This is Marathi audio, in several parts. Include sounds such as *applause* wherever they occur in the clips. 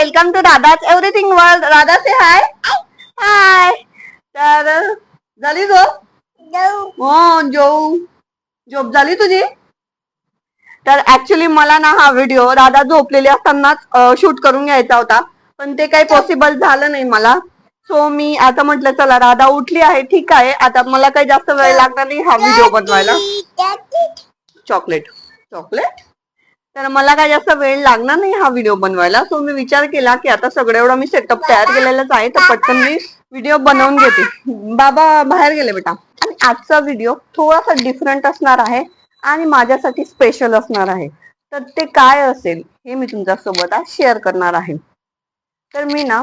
वेलकम टू राधाच एव्हरीथिंग वर्ल्ड राधा से हाय हाय तर झाली झोप हो जेऊ झोप झाली तुझी तर ऍक्च्युली मला ना हा व्हिडिओ राधा झोपलेली असतानाच शूट करून घ्यायचा होता. पण ते काही पॉसिबल झालं नाही मला. सो मी आता म्हटलं चला राधा उठली आहे ठीक आहे. आता मला काही जास्त वेळ लागणार नाही हा व्हिडिओ बनवायला. चॉकलेट चॉकलेट तर मला काय जास्त वेळ लागणार नाही हा व्हिडिओ बनवायला. सो मी विचार केला की आता सगळं एवढं मी सेटअप तयार केलेलाच आहे तर पटकन मी व्हिडिओ बनवून घेते. बाबा बाहेर गेले बेटा. आणि आजचा व्हिडिओ थोडासा डिफरंट असणार आहे आणि माझ्यासाठी स्पेशल असणार आहे. तर ते काय असेल हे मी तुमच्यासोबत आज शेअर करणार आहे. तर मी ना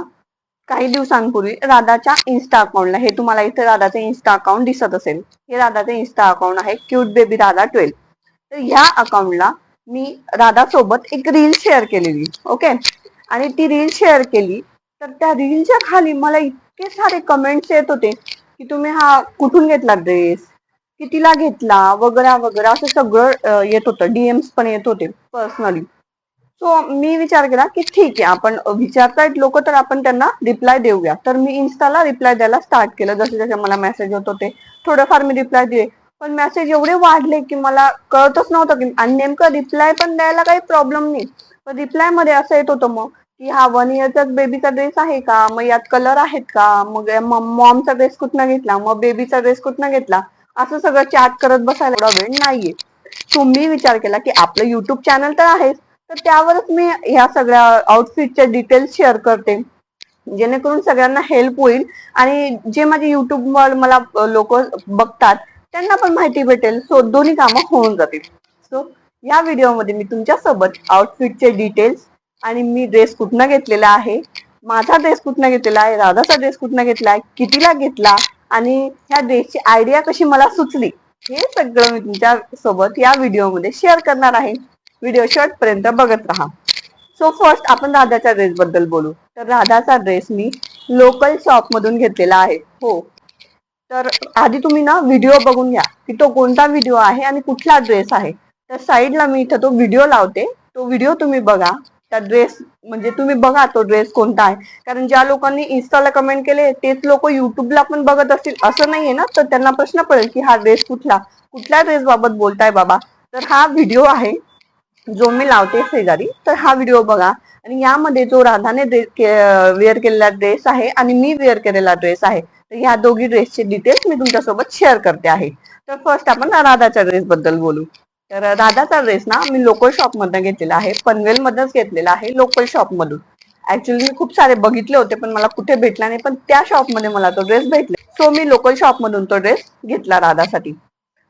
काही दिवसांपूर्वी राधाच्या इन्स्टा अकाउंटला हे तुम्हाला इथे राधाचे इन्स्टा अकाउंट दिसत असेल. हे राधाचे इन्स्टा अकाउंट आहे क्यूट बेबी राधा ट्वेल्व तर ह्या अकाउंटला मी राधा सोबत एक रील शेअर केलेली ओके आणि ती रील शेअर केली तर त्या रीलच्या खाली मला इतके सारे कमेंट्स येत होते की तुम्ही हा कुठून घेतला ड्रेस कितीला घेतला? वगैरे वगैरे असं सगळं येत होतं. डीएम्स पण येत होते पर्सनली सो मी विचार केला की ठीक आहे आपण विचारतायत लोक तर आपण त्यांना रिप्लाय देऊया. तर मी इन्स्टाला रिप्लाय द्यायला स्टार्ट केलं. जसे जसे मला मेसेज होत होते थोडंफार मी रिप्लाय दिले. पण मेसेज एवढे वाढले की मला कळतच नव्हतं की आणि नेमकं रिप्लाय पण द्यायला काही प्रॉब्लेम नाही. पण रिप्लायमध्ये असं येत होतं मग की हा वन इयरचाच बेबीचा ड्रेस आहे का? मग यात कलर आहेत का? मग मॉमचा ड्रेस कुठनं घेतला? मग बेबीचा ड्रेस कुठनं घेतला? असं सगळं चॅट करत बसायला एवढा वेळ नाहीये. सो मी विचार केला की आपलं युट्यूब चॅनल तर आहेच तर त्यावरच मी ह्या सगळ्या आउटफिटच्या डिटेल्स शेअर करते. जेणेकरून सगळ्यांना हेल्प होईल. आणि जे माझे युट्यूबवर मला लोक बघतात त्यांना पण माहिती भेटेल. सो दोन्ही कामं होऊन जातील. सो या व्हिडिओमध्ये मी तुमच्यासोबत आउटफिटचे डिटेल्स आणि मी ड्रेस कुठनं घेतलेला आहे माझा ड्रेस कुठनं घेतलेला आहे राधाचा ड्रेस कुठनं घेतला आहे कितीला घेतला आणि ह्या ड्रेसची आयडिया कशी मला सुचली हे सगळं मी तुमच्यासोबत या व्हिडिओमध्ये शेअर करणार आहे. व्हिडिओ शॉर्टपर्यंत बघत राहा. सो फर्स्ट आपण राधाच्या ड्रेस बद्दल बोलू. तर राधाचा ड्रेस मी लोकल शॉप मधून घेतलेला आहे. हो. तर आधी तुम्ही ना व्हिडिओ बघून घ्या की तो कोणता व्हिडिओ आहे आणि कुठला ड्रेस आहे. तर साईडला मी इथं तो व्हिडिओ लावते. तो व्हिडिओ तुम्ही बघा. त्या ड्रेस म्हणजे तुम्ही बघा तो ड्रेस कोणता आहे. कारण ज्या लोकांनी इन्स्टाला कमेंट केले तेच लोक युट्यूबला पण बघत असतील. असं नाहीये ना? तर त्यांना प्रश्न पडेल की हा ड्रेस कुठला? कुठल्या ड्रेस बाबत बोलताय बाबा? तर हा व्हिडिओ आहे जो मी लावते शेजारी. तर हा व्हिडिओ बघा. आणि यामध्ये जो राधाने वेअर केलेला ड्रेस आहे आणि मी वेअर केलेला ड्रेस आहे. तर ह्या दोघी ड्रेसचे डिटेल्स मी तुमच्यासोबत शेअर करते आहे. तर फर्स्ट आपण राधाच्या ड्रेस बद्दल बोलू. तर राधाचा ड्रेस ना मी लोकल शॉप मधनं घेतलेला आहे. पनवेल मधनच घेतलेला आहे लोकल शॉप मधून. ऍक्च्युली मी खूप सारे बघितले होते पण मला कुठे भेटला नाही. पण त्या शॉपमध्ये मला तो ड्रेस भेटला. सो मी लोकल शॉप मधून तो ड्रेस घेतला राधासाठी.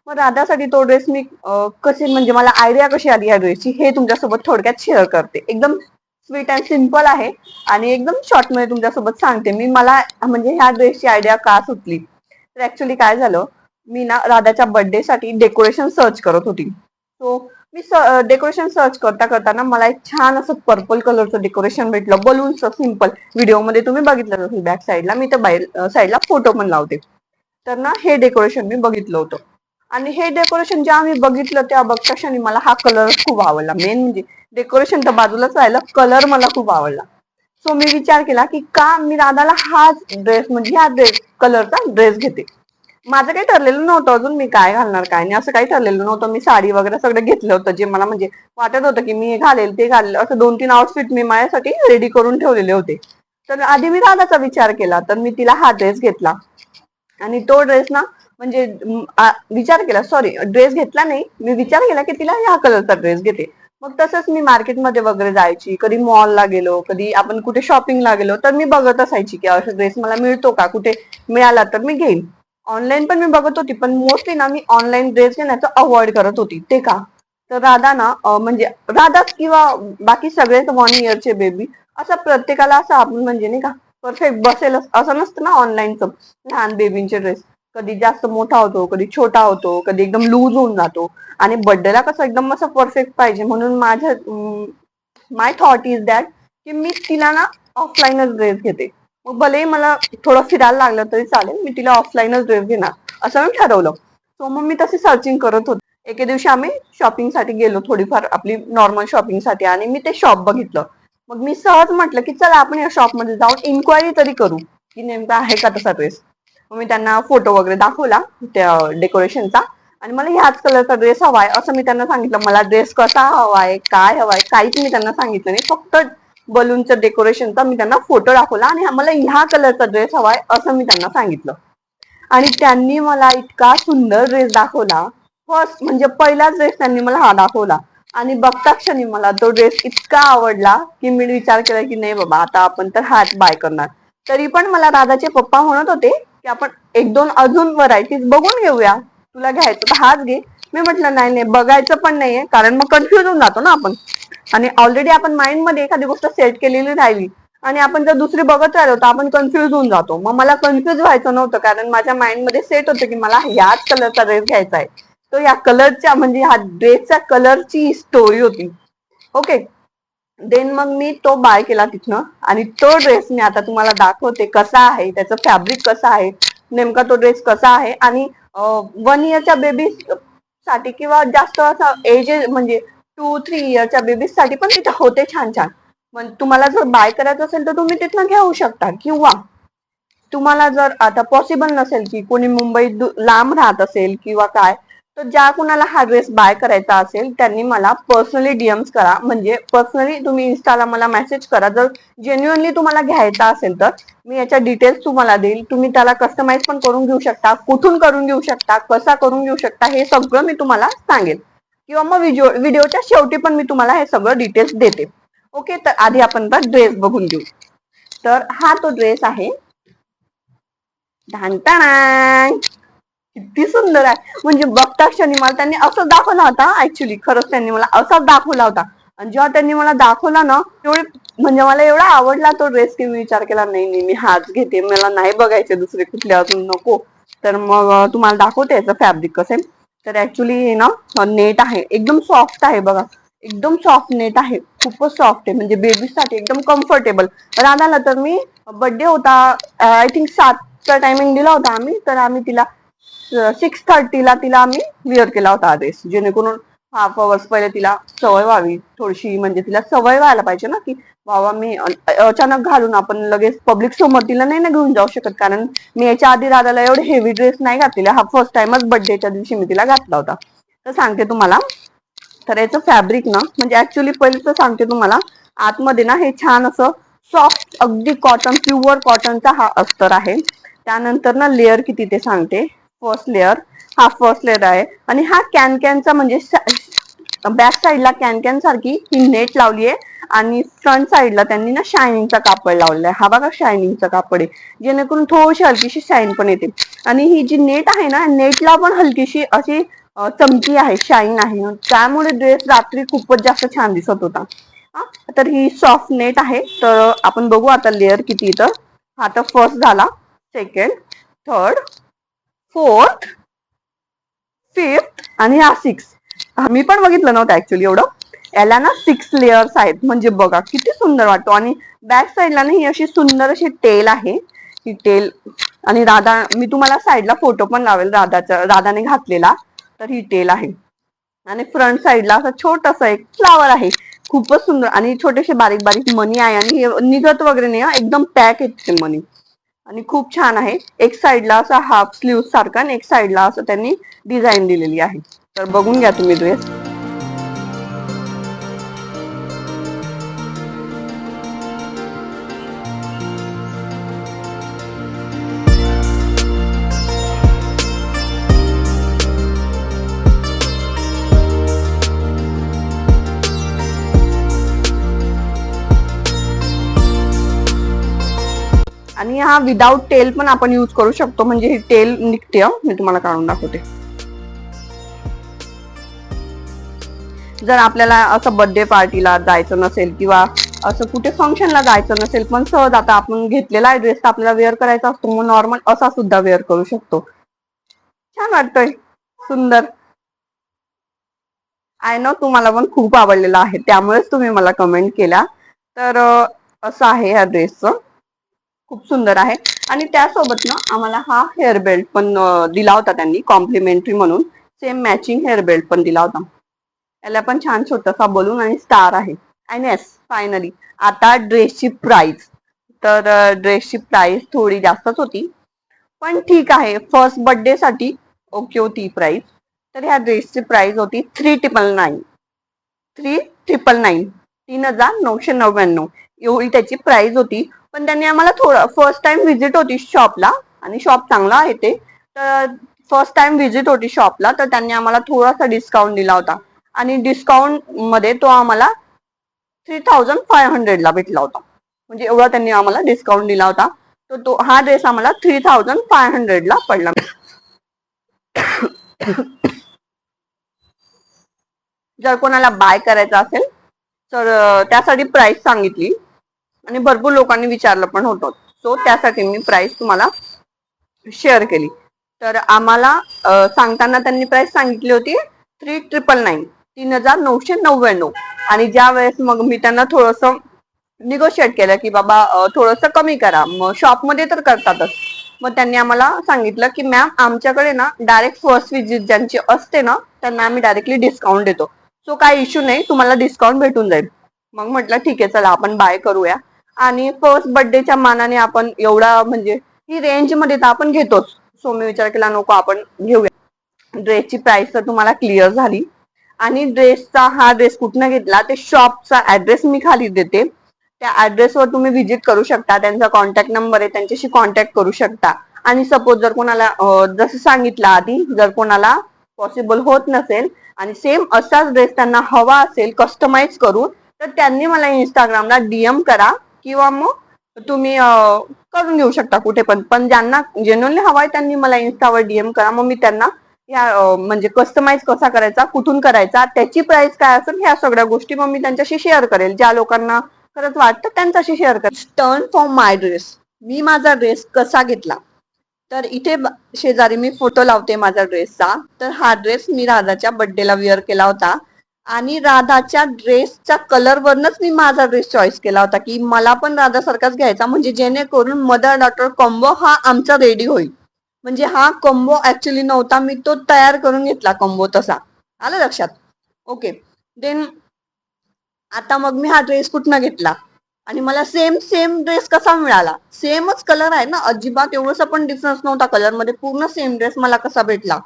मग राधासाठी तो ड्रेस मी कसे कशी म्हणजे मला आयडिया कशी आली या ड्रेसची हे तुमच्यासोबत थोडक्यात शेअर करते. एकदम स्वीट अँड सिंपल आहे. आणि एकदम शॉर्टमध्ये तुमच्यासोबत सांगते. मी मला म्हणजे ह्या ड्रेसची आयडिया का सुचली तर ऍक्च्युली काय झालं? मी ना राधाच्या बर्थडे साठी डेकोरेशन सर्च करत होती. सो मी डेकोरेशन सर्च करता करताना मला एक छान असं पर्पल कलरचं डेकोरेशन भेटलं. बलूनचं सिंपल व्हिडिओमध्ये तुम्ही बघितलं असेल बॅक साईडला मी तर बाहेर साईडला फोटो पण लावते. तर ना हे डेकोरेशन मी बघितलं होतं. आणि हे डेकोरेशन जे मी बघितलं त्या बघता क्षणी मला हा कलर खूप आवडला. मेन म्हणजे डेकोरेशन तर बाजूलाच राहिलं कलर मला खूप आवडला. सो मी विचार केला की का मी राधाला हाच ड्रेस म्हणजे ह्या ड्रेस कलरचा ड्रेस घेते? माझं काही ठरलेलं नव्हतं अजून मी काय घालणार काय नाही असं काही ठरलेलं नव्हतं. मी साडी वगैरे सगळं घेतलं होतं जे मला म्हणजे वाटत होतं की मी हे घालेल ते घालेल. असं दोन तीन आउटफिट मी माझ्यासाठी रेडी करून ठेवलेले होते. तर आधी मी राधाचा विचार केला तर मी तिला हा ड्रेस घेतला. आणि तो ड्रेस ना म्हणजे विचार केला सॉरी ड्रेस घेतला नाही. मी विचार केला की तिला ह्या कलरचा ड्रेस घेते. मग तसंच मी मार्केटमध्ये वगैरे जायची कधी मॉलला गेलो कधी आपण कुठे शॉपिंगला गेलो तर मी बघत असायची की असा ड्रेस मला मिळतो का? कुठे मिळाला तर मी घेईन. ऑनलाईन पण मी बघत होती पण मोस्टली ना मी ऑनलाईन ड्रेस घेण्याचं अवॉइड करत होती. ते का? तर राधा ना म्हणजे राधाच किंवा बाकी सगळेच वन इयरचे बेबी असं प्रत्येकाला असं आपण म्हणजे नाही का परफेक्ट बसेल असं नसतं ना ऑनलाईनचं लहान बेबींचे ड्रेस कधी जास्त मोठा होतो कधी छोटा होतो कधी एकदम लूज होऊन जातो. आणि बर्थडेला कसं एकदम असं परफेक्ट पाहिजे. म्हणून माझ्या माय थॉट इज दॅट की मी तिला ना ऑफलाईनच ड्रेस घेते. मग भलेही मला थोडं फिरायला लागलं तरी चालेल मी तिला ऑफलाईनच ड्रेस घेणार. असं मी ठरवलं. सो मग मी तसे सर्चिंग करत होते. एके दिवशी आम्ही शॉपिंगसाठी गेलो थोडीफार आपली नॉर्मल शॉपिंगसाठी आणि मी ते शॉप बघितलं. मग मी सहज म्हटलं की चला आपण या शॉपमध्ये जाऊन इन्क्वायरी तरी करू की नेमका आहे का तसा ड्रेस मग मी त्यांना फोटो वगैरे दाखवला त्या डेकोरेशनचा. आणि मला ह्याच कलरचा ड्रेस हवाय असं मी त्यांना सांगितलं मला ड्रेस कसा हवाय काय हवाय काहीच मी त्यांना सांगितलं नाही. फक्त बलूनचं डेकोरेशनचा मी त्यांना फोटो दाखवला आणि मला ह्या कलरचा ड्रेस हवाय असं मी त्यांना सांगितलं. आणि त्यांनी मला इतका सुंदर ड्रेस दाखवला. फर्स्ट म्हणजे पहिलाच ड्रेस त्यांनी मला हा दाखवला. आणि बघता क्षणी मला तो ड्रेस इतका आवडला की मी विचार केला की नाही बाबा आता आपण तर हाच बाय करणार. तरी पण मला दादाचे पप्पा म्हणत होते की आपण एक दोन अजून व्हरायटीज बघून घेऊया. तुला घ्यायचं तर हाच घे. मी म्हटलं नाही नाही बघायचं पण नाहीये कारण मग कन्फ्युज होऊन जातो ना आपण. आणि ऑलरेडी आपण माइंडमध्ये एखादी गोष्ट सेट केलेली राहिली आणि आपण जर दुसरी बघत राहिलो तर आपण कन्फ्युज होऊन जातो. मग मला कन्फ्युज व्हायचं नव्हतं कारण माझ्या माइंडमध्ये सेट होतं की मला ह्याच कलरचा ड्रेस घ्यायचा आहे. तो या कलरच्या म्हणजे ह्या ड्रेसच्या कलरची स्टोरी होती. ओके देन मग मी तो बाय केला तिथनं. आणि तो ड्रेस मी आता तुम्हाला दाखवते कसा आहे त्याचं फॅब्रिक कसं आहे नेमका तो ड्रेस कसा आहे. आणि वन इयरच्या बेबी साठी किंवा जास्त असा एज म्हणजे टू थ्री इयरच्या बेबीजसाठी पण तिथे होते छान छान. तुम्हाला जर बाय करायचं असेल तर तुम्ही तिथनं घेऊ शकता. किंवा तुम्हाला जर आता पॉसिबल नसेल की कोणी मुंबईत लांब राहत असेल किंवा काय तर ज्या कुणाला हा ड्रेस बाय करायचा असेल त्यांनी मला पर्सनली डीएम्स करा. म्हणजे पर्सनली तुम्ही इन्स्टाला मला मेसेज करा. जर जेन्युअनली तुम्हाला घ्यायचा असेल तर मी याच्या डिटेल्स तुम्हाला देईल. तुम्ही त्याला कस्टमाइज पण करून घेऊ शकता. कुठून करून घेऊ शकता? कसा करून घेऊ शकता? हे सगळं मी तुम्हाला सांगेल. किंवा मग व्हिडिओ व्हिडिओच्या शेवटी पण मी तुम्हाला हे सगळं डिटेल्स देते. ओके तर आधी आपण तर ड्रेस बघून घेऊ. तर हा तो ड्रेस आहे. ढांटाणा किती सुंदर आहे. म्हणजे बघता क्षणी मला त्यांनी असं दाखवला होता ऍक्च्युली खरंच त्यांनी मला असाच दाखवला होता. आणि जेव्हा त्यांनी मला दाखवला ना तेवढे म्हणजे मला एवढा आवडला तो ड्रेस की मी विचार केला नाही नाही मी हाच घेते. मला नाही बघायचे दुसरे कुठले अजून नको. तर मग तुम्हाला दाखवते याचं फॅब्रिक कसं तर ऍक्च्युली ना नेट आहे. एकदम सॉफ्ट आहे बघा. एकदम सॉफ्ट नेट आहे. खूपच सॉफ्ट आहे. म्हणजे बेबीसाठी एकदम कम्फर्टेबल राधाला तर मी बर्थडे होता आय थिंक सातचा टायमिंग दिला होता आम्ही. तर आम्ही तिला सिक्स थर्टीला तिला आम्ही विअर केला होता आदेश. जेणेकरून हाफ अवर्स पहिले तिला सवय व्हावी. थोडीशी म्हणजे तिला सवय व्हायला पाहिजे ना की बाबा मी अचानक घालून आपण लगेच पब्लिक समोर तिला नाही ना घेऊन जाऊ शकत. कारण मी याच्या आधी दादाला एवढे हेवी ड्रेस नाही घातलेला. हा फर्स्ट टाइमच बर्थडेच्या दिवशी मी तिला घातला होता. तर सांगते तुम्हाला. तर याचं फॅब्रिक ना म्हणजे ऍक्च्युली पहिले तर सांगते तुम्हाला आतमध्ये ना हे छान असं सॉफ्ट अगदी कॉटन प्युअर कॉटनचा हा अस्तर आहे. त्यानंतर ना लेअर किती ते सांगते. फर्स्ट लेअर हा फर्स्ट लेअर आहे. आणि हा कॅन कॅनचा म्हणजे बॅक साईडला कॅन कॅन सारखी ही नेट लावली आहे. आणि फ्रंट साईडला त्यांनी ना शायनिंगचा कापड लावलेला आहे हा बघा शायनिंगचा कापड आहे. जेणेकरून थोडीशी हलकीशी शाईन पण येते. आणि ही जी नेट आहे ना नेटला पण हलकीशी अशी चमकी आहे शाईन आहे. त्यामुळे ड्रेस रात्री खूपच जास्त छान दिसत होता. हा, तर ही सॉफ्ट नेट आहे. तर आपण बघू आता लेअर किती तर हा तर फर्स्ट झाला. सेकंड थर्ड फोर्थ फिफ्थ आणि हा सिक्स मी पण बघितलं नव्हतं ऍक्च्युली एवढं. याला ना सिक्स लेअर्स आहेत. म्हणजे बघा किती सुंदर वाटतो. आणि बॅक साईडला ना ही अशी सुंदर अशी टेल आहे. ही टेल आणि राधा मी तुम्हाला साईडला फोटो पण लावेल राधाचा राधाने घातलेला. तर ही टेल आहे. आणि फ्रंट साईडला असं छोटस एक फ्लावर आहे. खूपच सुंदर. आणि छोटेसे बारीक बारीक मनी आहे. आणि हे निघत वगैरे नाही एकदम पॅक आहेत ते मनी आणि खूप छान आहे. एक साईडला असा हाफ स्लीव सारखा आणि एक साईडला असं त्यांनी डिझाईन दिलेली आहे. तर बघून घ्या तुम्ही ड्रेस आणि हा विदाउट टेल पण आपण यूज करू शकतो. म्हणजे ही टेल निघते मी तुम्हाला काढून दाखवते. जर आपल्याला असं बर्थडे पार्टीला जायचं नसेल किंवा असं कुठे फंक्शनला जायचं नसेल पण सहज आता आपण घेतलेला आहे ड्रेस तर आपल्याला वेअर करायचा असतो. मग नॉर्मल असा सुद्धा वेअर करू शकतो. छान वाटतोय. सुंदर. आय नो तुम्हाला पण खूप आवडलेला आहे. त्यामुळेच तुम्ही मला कमेंट केला. तर असं आहे ह्या ड्रेसचं खूप सुंदर आहे. आणि त्यासोबत ना आम्हाला हा हेअर बेल्ट पण दिला होता त्यांनी कॉम्प्लिमेंटरी म्हणून. सेम मॅचिंग हेअर बेल्ट पण दिला होता. याला पण छान छोटासा बलून आणि स्टार आहे. अँड येस फायनली आता ड्रेसची प्राइस तर ड्रेसची प्राइस थोडी जास्तच होती. पण ठीक आहे फर्स्ट बर्थडे साठी ओके होती प्राइस तर ह्या ड्रेसची प्राइस होती three triple nine three triple nine तीन हजार नऊशे नव्याण्णव. एवढी त्याची प्राइस होती. पण त्यांनी आम्हाला थोडं फर्स्ट टाइम व्हिजिट होती शॉपला आणि शॉप चांगला आहे ते. तर फर्स्ट टाइम व्हिजिट होती शॉपला तर त्यांनी आम्हाला थोडासा डिस्काउंट दिला होता. आणि डिस्काउंटमध्ये तो आम्हाला थ्री थाउजंड फाय हंड्रेडला भेटला होता. म्हणजे एवढा त्यांनी आम्हाला डिस्काउंट दिला होता. तर तो हा ड्रेस आम्हाला थ्री थाउजंड फाय हंड्रेडला पडला. *coughs* जर कोणाला बाय करायचा असेल तर त्यासाठी प्राइस सांगितली. आणि भरपूर लोकांनी विचारलं पण होतं. सो त्यासाठी मी प्राइस तुम्हाला शेअर केली. तर आम्हाला सांगताना त्यांनी प्राइस सांगितली होती थ्री ट्रिपल नाईन तीन हजार नऊशे नव्याण्णव. आणि ज्या वेळेस मग मी त्यांना थोडस निगोशिएट केलं की बाबा थोडस कमी करा. मग शॉपमध्ये तर करतातच. मग त्यांनी आम्हाला सांगितलं की मॅम आमच्याकडे ना डायरेक्ट फर्स्ट विजिट ज्यांची असते ना त्यांना आम्ही डायरेक्टली डिस्काउंट देतो. सो काही इश्यू नाही तुम्हाला डिस्काउंट भेटून जाईल. मग म्हटलं ठीक आहे चला आपण बाय करूया. आणि फर्स्ट बर्थडेच्या मानाने आपण एवढा म्हणजे ही रेंजमध्ये तर आपण घेतोच. सो विचार केला नको आपण घेऊया. ड्रेसची प्राइस तर तुम्हाला क्लिअर झाली. आणि ड्रेसचा हा ड्रेस कुठनं घेतला ते शॉपचा ऍड्रेस मी खाली देते. त्या ऍड्रेसवर तुम्ही व्हिजिट करू शकता. त्यांचा कॉन्टॅक्ट नंबर आहे त्यांच्याशी कॉन्टॅक्ट करू शकता. आणि सपोज जर कोणाला जसं सांगितलं आधी जर कोणाला पॉसिबल होत नसेल आणि सेम असाच ड्रेस त्यांना हवा असेल कस्टमाइज करून तर त्यांनी मला इंस्टाग्रामला डीएम करा. किंवा मग तुम्ही करून घेऊ शकता कुठे पण. पण ज्यांना जेन्युअनली हवाय त्यांनी मला इन्स्टावर डीएम करा. मग मी त्यांना या म्हणजे कस्टमाइज कसा करायचा कुठून करायचा त्याची प्राइस काय असेल ह्या सगळ्या गोष्टी मग मी त्यांच्याशी शेअर करेल. ज्या लोकांना खरंच वाटतं त्यांच्याशी शेअर करेल. टर्न फॉर माय ड्रेस मी माझा ड्रेस कसा घेतला? तर इथे शेजारी मी फोटो लावते माझ्या ड्रेसचा तर हा ड्रेस मी राधाच्या बर्थडेला वेअर केला होता. आणि राधाच्या ड्रेसच्या कलरवरनच मी माझा ड्रेस चॉईस केला होता की मला पण राधासारखाच घ्यायचा म्हणजे जेणेकरून मदर डॉटर कॉम्बो हा आमचा रेडी होईल. म्हणजे हा कॉम्बो ऍक्च्युली नव्हता मी तो तयार करून घेतला कॉम्बो तसा. आलं लक्षात? ओके देन आता मग मी हा ड्रेस कुठनं घेतला? आणि मला सेम सेम ड्रेस कसा मिळाला? सेमच कलर आहे ना? अजिबात एवढंसा पण डिफरन्स नव्हता कलरमध्ये पूर्ण सेम ड्रेस मला कसा भेटला?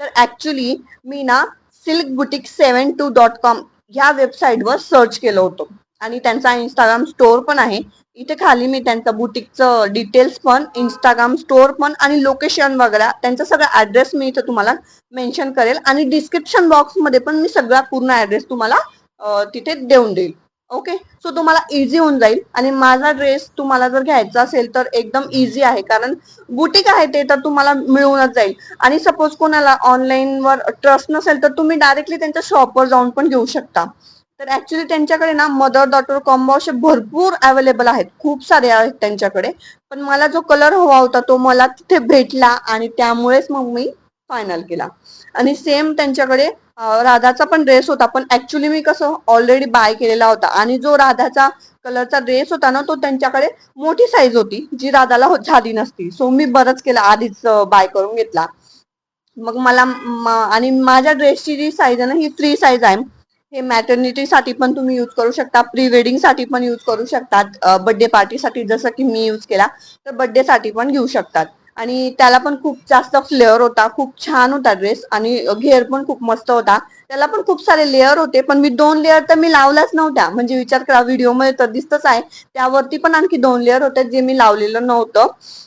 तर ऍक्च्युली मी ना silk boutique seven two dot com ह्या वेबसाईटवर सर्च केलं होतं. आणि त्यांचा इंस्टाग्राम स्टोअर पण आहे. इथे खाली मी त्यांचं बुटीकचं डिटेल्स पण इंस्टाग्राम स्टोअर पण आणि लोकेशन वगैरे त्यांचा सगळा ऍड्रेस मी इथे तुम्हाला मेन्शन करेल. आणि डिस्क्रिप्शन बॉक्समध्ये पण मी सगळा पूर्ण ऍड्रेस तुम्हाला तिथे देऊन देईल. ओके सो तुम्हाला इझी होऊन जाईल. आणि माझा ड्रेस तुम्हाला जर घ्यायचा असेल तर एकदम इझी आहे. कारण बुटीक आहे ते तर तुम्हाला मिळूनच जाईल. आणि सपोज कोणाला ऑनलाईनवर ट्रस्ट नसेल तर तुम्ही डायरेक्टली त्यांच्या शॉपवर जाऊन पण घेऊ शकता. तर ऍक्च्युली त्यांच्याकडे ना मदर डॉटर कॉम्बो असे भरपूर अवेलेबल आहेत. खूप सारे आहेत त्यांच्याकडे. पण मला जो कलर हवा होता तो मला तिथे भेटला आणि त्यामुळेच मग मी फायनल केला. आणि सेम त्यांच्याकडे राधाचा पण ड्रेस होता. पण ऍक्च्युली मी कसं ऑलरेडी बाय केलेला होता. आणि जो राधाचा कलरचा ड्रेस होता ना तो त्यांच्याकडे मोठी साईज होती जी राधाला हो- झाली नसती. सो मी बरंच केला आधीच बाय करून घेतला. मग मला आणि माझ्या ड्रेसची जी साईज आहे ना ही थ्री साईज आहे. हे मॅटर्निटी साठी पण तुम्ही यूज करू शकता. प्री वेडिंगसाठी पण यूज करू शकतात. बर्थडे पार्टीसाठी जसं की मी यूज केला तर बर्थडे साठी पण घेऊ शकतात. आणि त्याला पण खूप जास्त फ्लेअर होता खूप छान होता ड्रेस आणि घेर पण खूप मस्त होता. त्याला पण खूप सारे लेअर होते पण मी दोन लेअर तर मी लावल्याच नव्हत्या. म्हणजे विचार करा व्हिडिओमध्ये तर दिसतच आहे. त्यावरती पण आणखी दोन लेअर होते जे मी लावलेलं नव्हतं.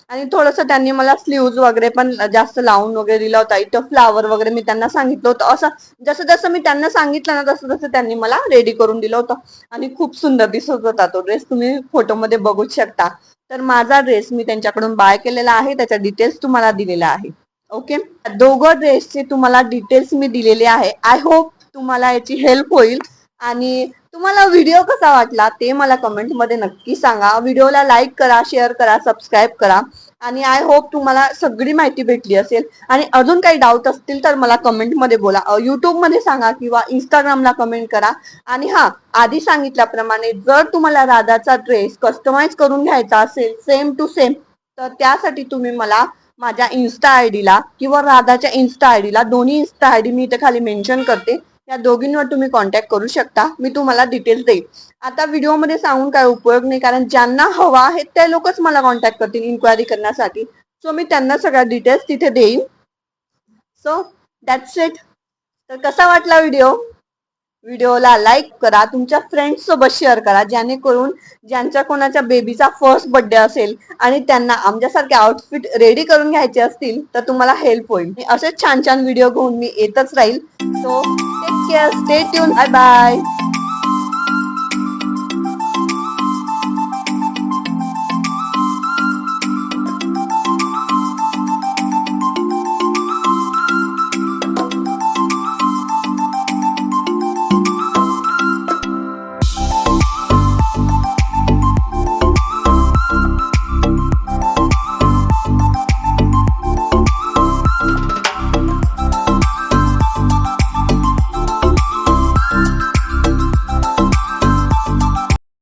आणि थोडंसं त्यांनी मला स्लीव्ज वगैरे पण जास्त लावून वगैरे दिला होता. इथं फ्लावर वगैरे मी त्यांना सांगितलं होतं. असं जसं जसं मी त्यांना सांगितलं ना तसं तसं त्यांनी मला रेडी करून दिलं होतं. आणि खूप सुंदर दिसत होता तो ड्रेस तुम्ही फोटोमध्ये बघूच शकता. तर माझा ड्रेस मी त्यांच्याकडून बाय केलेला आहे त्याच्या डिटेल्स तुम्हाला दिलेला आहे. ओके दोघं ड्रेसचे तुम्हाला डिटेल्स मी दिलेले आहे. आय होप तुम्हाला याची हेल्प होईल. आणि तुम्हाला व्हिडिओ कसा वाटला ते मला कमेंटमध्ये नक्की सांगा. व्हिडिओला लाईक करा शेअर करा सबस्क्राईब करा. आणि आय होप तुम्हाला सगळी माहिती भेटली असेल. आणि अजून काही डाऊट असतील तर मला कमेंटमध्ये बोला. युट्यूबमध्ये सांगा किंवा इंस्टाग्रामला कमेंट करा. आणि हा आधी सांगितल्याप्रमाणे जर तुम्हाला राधाचा ड्रेस कस्टमाइज करून घ्यायचा असेल सेम टू सेम तर त्यासाठी तुम्ही मला माझ्या इन्स्टा आयडीला किंवा राधाच्या इन्स्टा आयडीला दोन्ही इन्स्टा आयडी मी इथे खाली मेन्शन करते. या दोघींवर तुम्ही कॉन्टॅक्ट करू शकता. मी तुम्हाला डिटेल्स देईन आता व्हिडिओमध्ये सांगून काय उपयोग नाही कारण ज्यांना हवा आहे ते लोकच मला कॉन्टॅक्ट करतील इन्क्वायरी करण्यासाठी. सो मी त्यांना सगळ्या डिटेल्स तिथे देईन. सो दॅट्स इट तर कसा वाटला व्हिडिओ व्हिडिओला लाईक करा तुमच्या फ्रेंड्स सोबत शेअर करा जेणेकरून ज्यांच्या कोणाच्या बेबीचा फर्स्ट बर्थडे असेल आणि त्यांना आमच्यासारखे आउटफिट रेडी करून घ्यायचे असतील तर तुम्हाला हेल्प होईल. असेच छान छान व्हिडिओ घेऊन मी येतच राहील. So take care stay tune bye bye